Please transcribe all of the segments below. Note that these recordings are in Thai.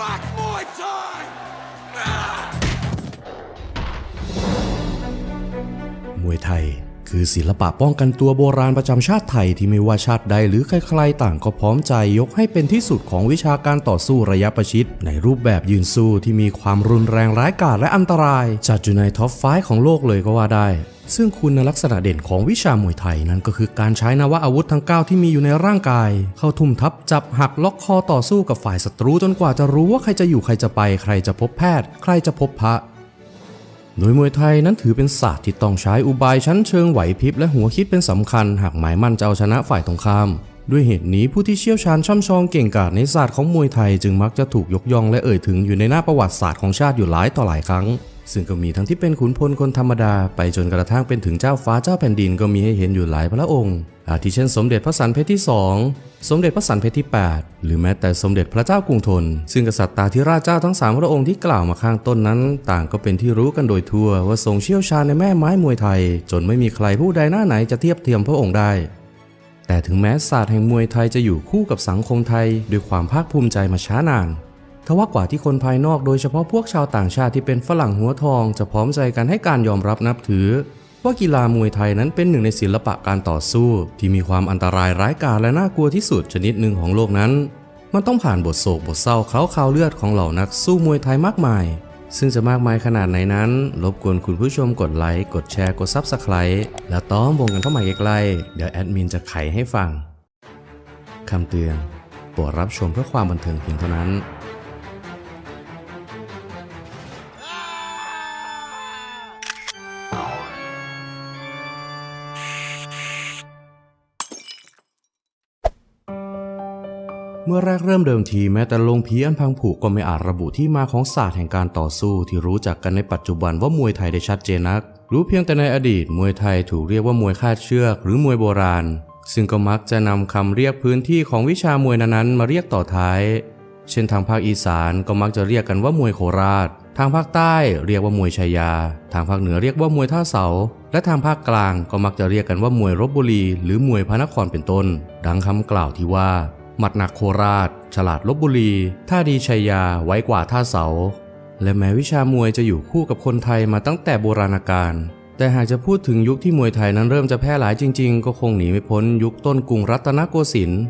Fuck Muay Thai! Ah! มวยไทย คือศิลปะป้องกันตัวโบราณประจำชาติไทยที่ไม่ว่าชาติใดหรือใครๆต่างก็พร้อมใจยกให้เป็นที่สุดของวิชาการต่อสู้ระยะประชิด ในรูปแบบยืนสู้ที่มีความรุนแรงร้ายกาจและอันตราย จัดอยู่ในท็อปไฟของโลกเลยก็ว่าได้ซึ่งคุณลักษณะเด่นของวิชามวยไทยนั้นก็คือการใช้นวอาวุธทั้ง 9 ที่มีอยู่ในร่างกาย เข้าทุ่มทับจับหักล็อกคอต่อสู้กับฝ่ายศัตรูจนกว่าจะรู้ว่าใครจะอยู่ใครจะไป ใครจะพบแพทย์ ใครจะพบพระ โดยมวยไทยนั้นถือเป็นศาสตร์ที่ต้องใช้อุบายชั้นเชิงไหวพริบและหัวคิดเป็นสำคัญ หากหมายมั่นจะเอาชนะฝ่ายตรงข้าม ด้วยเหตุนี้ผู้ที่เชี่ยวชาญช่ำชองเก่งกาจในศาสตร์ของมวยไทย จึงมักจะถูกยกย่องและเอ่ยถึงอยู่ในหน้าประวัติศาสตร์ของชาติอยู่หลายต่อหลายครั้ง ซึ่งก็มีทั้งที่เป็นขุนพลคนธรรมดา ไปจนกระทั่งเป็นถึงเจ้าฟ้าเจ้าแผ่นดินก็มีให้เห็นอยู่หลายพระองค์ อาทิเช่นสมเด็จพระสันเพชรที่2สมเด็จพระสันเพชรที่ 8 หรือแม้แต่สมเด็จพระเจ้ากรุงธนซึ่งกษัตริย์ตาธิราชเจ้าทั้งสามพระองค์ที่กล่าวมาข้างต้นนั้น ต่างก็เป็นที่รู้กันโดยทั่วว่าทรงเชี่ยวชาญในแม่ไม้มวยไทย จนไม่มีใครผู้ใดหน้าไหนจะเทียบเทียมพระองค์ได้ แต่ถึงแม้ศาสตร์แห่งมวยไทยจะอยู่คู่กับสังคมไทย ด้วยความภาคภูมิใจมาช้านาน ทว่ากว่าที่คนภายนอกโดยเฉพาะพวกชาวต่างชาติที่เป็นฝรั่งหัวทอง จะพร้อมใจกันให้การยอมรับนับถือ ว่ากีฬามวยไทยนั้นเป็นหนึ่งในศิลปะการต่อสู้ ที่มีความอันตรายร้ายกาจและน่ากลัวที่สุดชนิดหนึ่งของโลกนั้น มันต้องผ่านบทโศกบทเศร้าเคล้าคาวเลือดของเหล่านักสู้มวยไทยมากมาย ซึ่งจะมากมายขนาดไหนนั้น รบกวนคุณผู้ชมกดไลค์กดแชร์กดซับสไคร b e แล้วต้อมวงกันเข้ามาใกล้ๆเดี๋ยวแอดมินจะไขให้ฟังคำเตือนโปรดรับชมเพื่อความบันเทิงเพียงเท่านั้น มื่อแรกเริ่มเดิมทีแม้แต่ลงพีอันพังผูกก็ไม่อาจระบุที่มาของศาสตร์แห่งการต่อสู้ที่รู้จักกันในปัจจุบันว่ามวยไทยได้ชัดเจนนัก รู้เพียงแต่ในอดีตมวยไทยถูกเรียกว่ามวยคาดเชือกหรือมวยโบราณ ซึ่งก็มักจะนำคำเรียกพื้นที่ของวิชามวยนั้นๆมาเรียกต่อท้าย เช่นทางภาคอีสานก็มักจะเรียกกันว่ามวยโคราช ทางภาคใต้เรียกว่ามวยชัยยา ทางภาคเหนือเรียกว่ามวยท่าเสา และทางภาคกลางก็มักจะเรียกกันว่ามวยรบบุรี หรือมวยพระนครเป็นต้น ดังคำกล่าวที่ว่า หมัดหนักโคราช ฉลาดลบบุรี ท่าดีชัยยาไว้กว่าท่าเสา และแม้วิชามวยจะอยู่คู่กับคนไทยมาตั้งแต่โบราณกาลแต่หากจะพูดถึงยุคที่มวยไทยนั้นเริ่มจะแพร่หลายจริง ๆ ก็คงหนีไม่พ้นยุคต้นกรุงรัตนโกสินทร์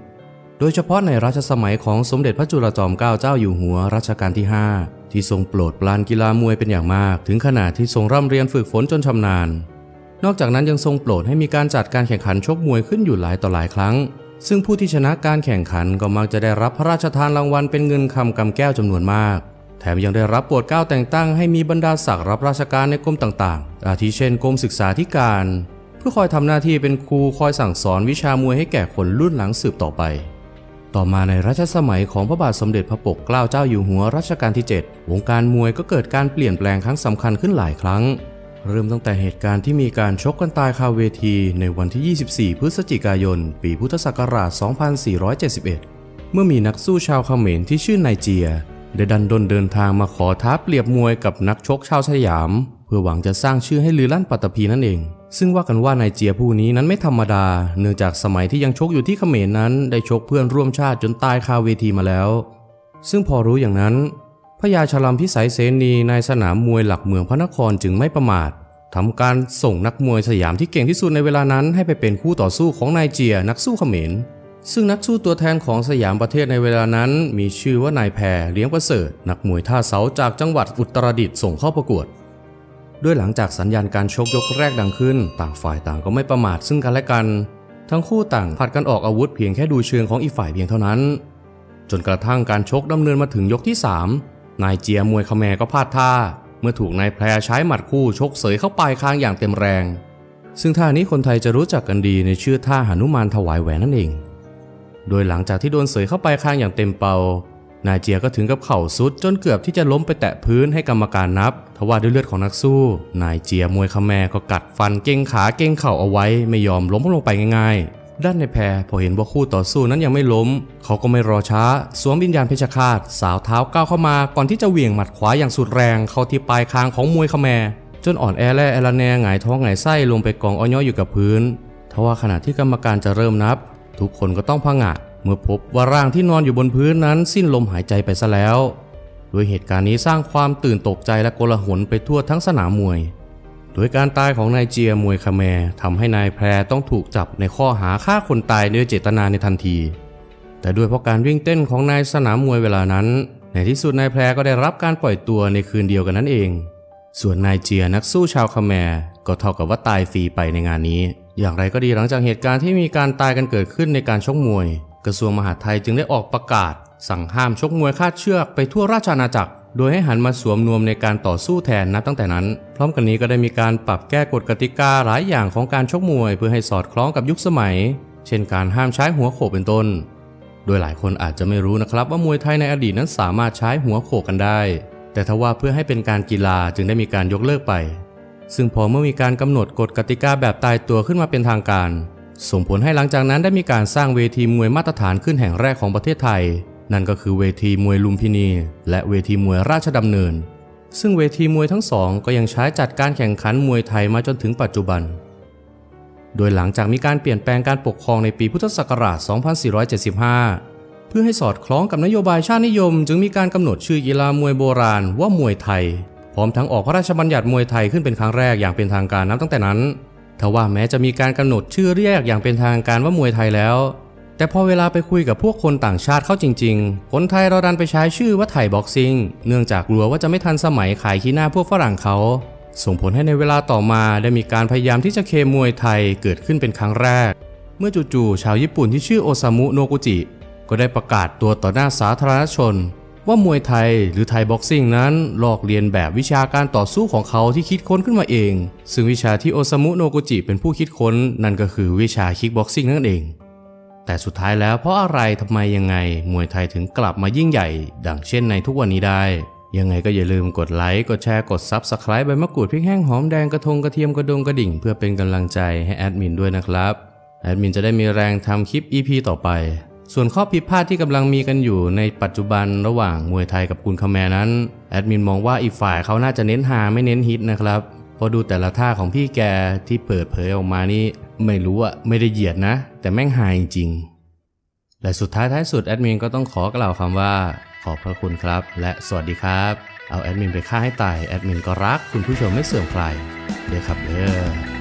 โดยเฉพาะในรัชสมัยของสมเด็จพระจุลจอมเกล้าเจ้าอยู่หัวรัชกาลที่ 5 ที่ทรงโปรดปรานกีฬามวยเป็นอย่างมาก ถึงขนาดที่ทรงร่ำเรียนฝึกฝนจนชำนาญ นอกจากนั้นยังทรงโปรดให้มีการจัดการแข่งขันชกมวยขึ้นอยู่หลายต่อหลายครั้ง ซึ่งผู้ที่ชนะการแข่งขันก็มักจะได้รับพระราชทานรางวัลเป็นเงินคำกำแก้วจำนวนมาก แถมยังได้รับโปรดเกล้าแต่งตั้งให้มีบรรดาศักดิ์รับราชการในกรมต่างๆ อาทิเช่นกรมศึกษาธิการ เพื่อคอยทำหน้าที่เป็นครูคอยสั่งสอนวิชามวยให้แก่คนรุ่นหลังสืบต่อไป ต่อมาในรัชสมัยของพระบาทสมเด็จพระปกเกล้าเจ้าอยู่หัวรัชกาลที่ 7 วงการมวยก็เกิดการเปลี่ยนแปลงครั้งสำคัญขึ้นหลายครั้ง เริ่มตั้งแต่เหตุการณ์ที่มีการชกกันตายคาเวทีในวันที่ 24 พฤศจิกายน ปีพุทธศักราช 2471 เมื่อมีนักสู้ชาวเขมรที่ชื่อไนเจีย ได้ดันดนเดินทางมาขอท้าเปรียบมวยกับนักชกชาวสยาม เพื่อหวังจะสร้างชื่อให้ลือลั่นปัตตภีนั่นเอง ซึ่งว่ากันว่าไนเจียผู้นี้นั้นไม่ธรรมดา เนื่องจากสมัยที่ยังชกอยู่ที่เขมรนั้น ได้ชกเพื่อนร่วมชาติจนตายคาเวทีมาแล้ว ซึ่งพอรู้อย่างนั้น พระยาชลัมพิสัยเสนีในสนามมวยหลักเมืองพระนครจึงไม่ประมาททำการส่งนักมวยสยามที่เก่งที่สุดในเวลานั้นให้ไปเป็นคู่ต่อสู้ของไนเจียนักสู้เขมร ซึ่งนักสู้ตัวแทนของสยามประเทศในเวลานั้น มีชื่อว่านายแพรเลี้ยงประเสริฐนักมวยท่าเสาจากจังหวัดอุตรดิตถ์ส่งเข้าประกวด ด้วยหลังจากสัญญาณการชกยกแรกดังขึ้น ต่างฝ่ายต่างก็ไม่ประมาทซึ่งกันและกัน ทั้งคู่ต่างผัดกันออกอาวุธเพียงแค่ดูเชิงของอีกฝ่ายเพียงเท่านั้น จนกระทั่งการชกดำเนินมาถึงยกที่3 นายเจียมวยขแมก็พลาดท่า เมื่อถูกนายแพรใช้หมัดคู่ชกเสยเข้าปลายคางอย่างเต็มแรง ซึ่งท่านี้คนไทยจะรู้จักกันดีในชื่อท่าหนุมานถวายแหวนนั่นเอง โดยหลังจากที่โดนเสยเข้าไปข้างอย่างเต็มเปา นายเจียก็ถึงกับเข่าสุดจนเกือบที่จะล้มไปแตะพื้นให้กรรมการนับ ทว่าด้วยเลือดของนักสู้ นายเจียมวยขแมก็กัดฟันเก้งขาเก้งเข่าเอาไว้ ไม่ยอมล้มลงไปง่ายๆ ด้านในแพรพอเห็นว่าคู่ต่อสู้นั้นยังไม่ล้ม เขาก็ไม่รอช้า สวมวิญญาณเพชฌฆาต สาวเท้าก้าวเข้ามาก่อนที่จะเหวี่ยงหมัดขวาอย่างสุดแรงเข้าที่ปลายคางของมวยขแมจนอ่อนแอและแอลแนหงายท้องหงายไส้ลงไปกองอ้อยอยู่กับพื้นทว่าขณะที่กรรมการจะเริ่มนับ ทุกคนก็ต้องพะงะเมื่อพบว่าร่างที่นอนอยู่บนพื้นนั้นสิ้นลมหายใจไปซะแล้ว โดยเหตุการณ์นี้สร้างความตื่นตกใจและโกลาหลไปทั่วทั้งสนามมวย โดยการตายของนายเจียมวยคาแมร์ทำให้นายแพรต้องถูกจับในข้อหาฆ่าคนตายโดยเจตนาในทันที แต่ด้วยเพราะการวิ่งเต้นของนายสนามมวยเวลานั้น ในที่สุดนายแพรก็ได้รับการปล่อยตัวในคืนเดียวกันนั่นเอง ส่วนนายเจียนักสู้ชาวคาแมก็เท่ากับว่าตายฟรีไปในงานนี้ อย่างไรก็ดีหลังจากเหตุการณ์ที่มีการตายกันเกิดขึ้นในการชกมวย กระทรวงมหาดไทยจึงได้ออกประกาศ สั่งห้ามชกมวยคาดเชือกไปทั่วราชอาณาจักร โดยให้หันมาสวมนวมในการต่อสู้แทนนับตั้งแต่นั้น พร้อมกันนี้ก็ได้มีการปรับแก้กฎกติกาหลายอย่างของการชกมวย เพื่อให้สอดคล้องกับยุคสมัย เช่นการห้ามใช้หัวโขกเป็นต้น โดยหลายคนอาจจะไม่รู้นะครับว่ามวยไทยในอดีตนั้นสามารถใช้หัวโขกกันได้ แต่ทว่าเพื่อให้เป็นการกีฬาจึงได้มีการยกเลิกไป ซึ่งพอเมื่อมีการกำหนดกฎกติกาแบบตายตัวขึ้นมาเป็นทางการ ส่งผลให้หลังจากนั้นได้มีการสร้างเวทีมวยมาตรฐานขึ้นแห่งแรกของประเทศไทย นั่นก็คือเวทีมวยลุมพินี และเวทีมวยราชดำเนิน ซึ่งเวทีมวยทั้งสองก็ยังใช้จัดการแข่งขันมวยไทยมาจนถึงปัจจุบัน โดยหลังจากมีการเปลี่ยนแปลงการปกครองในปีพุทธศักราช 2475 เพื่อให้สอดคล้องกับนโยบายชาตินิยม จึงมีการกำหนดชื่อกีฬามวยโบราณว่ามวยไทย พร้อมทั้งออกพระราชบัญญัติมวยไทยขึ้นเป็นครั้งแรกอย่างเป็นทางการนับตั้งแต่นั้นทว่าแม้จะมีการกำหนดชื่อเรียกอย่างเป็นทางการว่ามวยไทยแล้ว แต่พอเวลาไปคุยกับพวกคนต่างชาติเข้าจริง ๆ คนไทยเราดันไปใช้ชื่อว่าไทยบ็อกซิ่ง เนื่องจากกลัวว่าจะไม่ทันสมัยขายขี้หน้าพวกฝรั่งเขา ส่งผลให้ในเวลาต่อมาได้มีการพยายามที่จะเคมวยไทยเกิดขึ้นเป็นครั้งแรก เมื่อจู่ๆชาวญี่ปุ่นที่ชื่อโอซามุโนกุจิ ก็ได้ประกาศตัวต่อหน้าสาธารณชน ว่ามวยไทยหรือไทยบ็อกซิ่งนั้นลอกเลียนแบบวิชาการต่อสู้ของเขาที่คิดค้นขึ้นมาเอง ซึ่งวิชาที่โอซามุโนกุจิเป็นผู้คิดค้นนั่นก็คือวิชาคิกบ็อกซิ่งนั่นเอง แต่สุดท้ายแล้วเพราะอะไรทำไมยังไง มวยไทยถึงกลับมายิ่งใหญ่ ดังเช่นในทุกวันนี้ได้ ยังไงก็อย่าลืมกดไลค์ กดแชร์ กด Subscribe ใบมะกรูดพริกแห้งหอมแดงกระทงกระเทียมกระดงกระดิ่ง เพื่อเป็นกำลังใจให้แอดมินด้วยนะครับ แอดมินจะได้มีแรงทำคลิป EP ต่อไป ส่วนข้อผิดพลาดที่กำลังมีกันอยู่ในปัจจุบันระหว่างมวยไทยกับกุนคาแมนั้น แอดมินมองว่าอีกฝ่ายเขาน่าจะเน้นหาไม่เน้นฮิตนะครับ พอดูแต่ละท่าของพี่แกที่เปิดเผยออกมานี่ไม่รู้อะไม่ได้เหยียดนะ แต่แม่งหายจริงๆและสุดท้ายท้ายสุดแอดมินก็ต้องขอกล่าวคำว่า ขอบพระคุณครับ และสวัสดีครับ เอาแอดมินไปฆ่าให้ตายแอดมินก็รักคุณผู้ชมไม่เสื่อมใครเด้อครับเด้อ